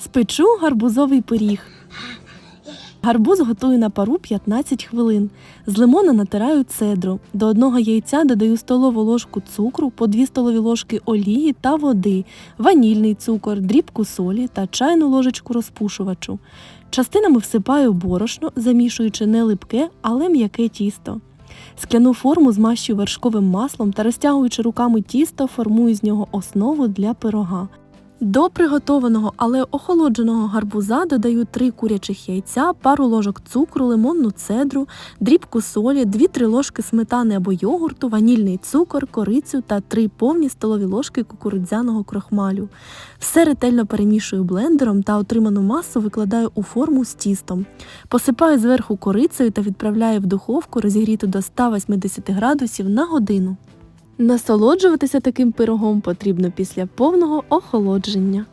Спечу гарбузовий пиріг. Гарбуз готую на пару 15 хвилин. З лимона натираю цедру. До одного яйця додаю столову ложку цукру, по 2 столові ложки олії та води, ванільний цукор, дрібку солі та чайну ложечку розпушувачу. Частинами всипаю борошно, замішуючи не липке, але м'яке тісто. Скляну форму змащую вершковим маслом та розтягуючи руками тісто, формую з нього основу для пирога. До приготованого, але охолодженого гарбуза додаю 3 курячих яйця, пару ложок цукру, лимонну цедру, дрібку солі, 2-3 ложки сметани або йогурту, ванільний цукор, корицю та 3 повні столові ложки кукурудзяного крохмалю. Все ретельно перемішую блендером та отриману масу викладаю у форму з тістом. Посипаю зверху корицею та відправляю в духовку розігріту до 180 градусів на годину. Насолоджуватися таким пирогом потрібно після повного охолодження.